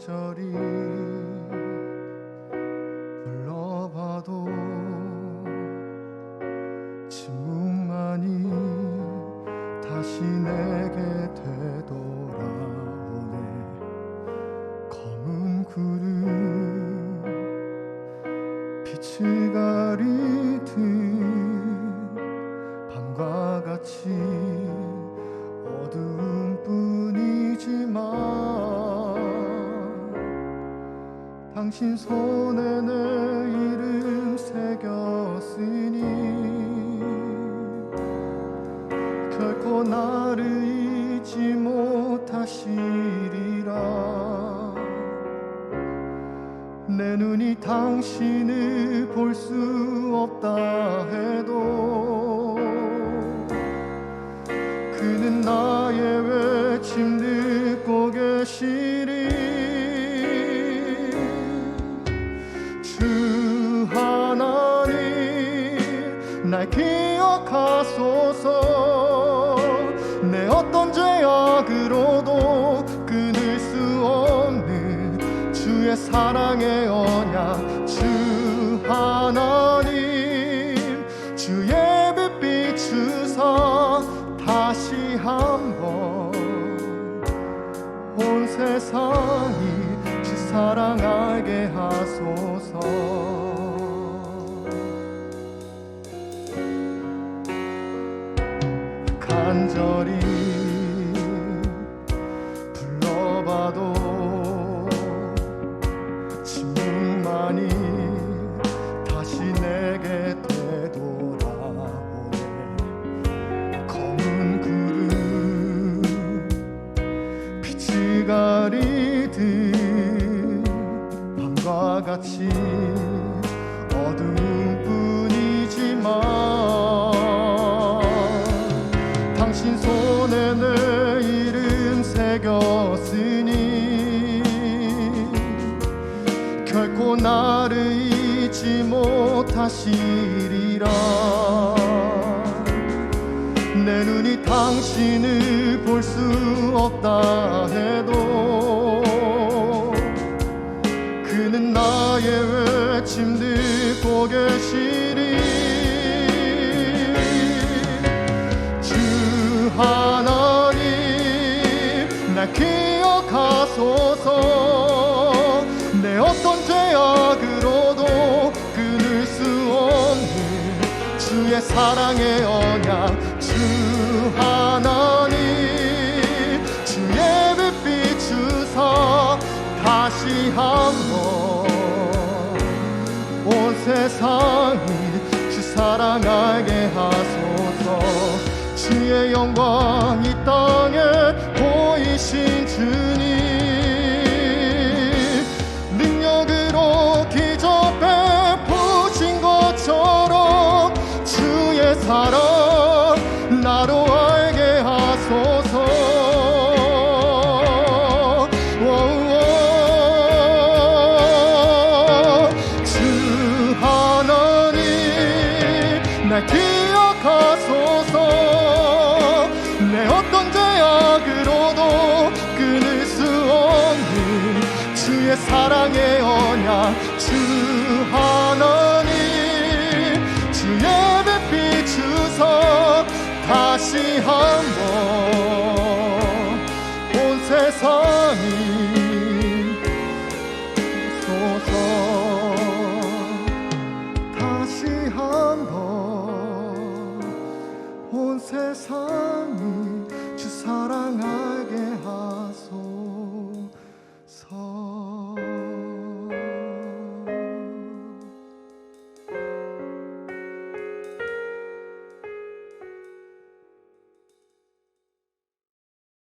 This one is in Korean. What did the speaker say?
간절히 불러봐도 침묵만이 다시 내게 되돌아오네. 검은 구름 빛을 가리듯 밤과 같이 당신 손에 내 이름 새겼으니 결코 나를 잊지 못하시리라. 내 눈이 당신을 볼 수 없다 어떤 죄악으로도 끊을 수 없는 주의 사랑의 언약 주 하나님. 주의 빛 비추사 다시 한번 온 세상이 주 사랑 알게 하소서 간절히 불러봐도 침묵만이 다시 내게 되돌아오네. 검은 구름 빛이 가리듯 밤과 같이 새겼으니 결코 나를 잊지 못하시리라. 내 눈이 당신을 볼 수 없다 해도 그는 나의 외침 듣고 계시 사랑의 언약 주 하나님. 주의 빛 비추사 다시 한번 온 세상이 주 사랑 알게 하소서. 주의 영광 이 땅에 날 기억하소서. 내 어떤 죄악으로도 끊을 수 없는 주의 사랑의 언약 주 하나님. 주의 빛 비추서 다시 한번 세상이 주 사랑하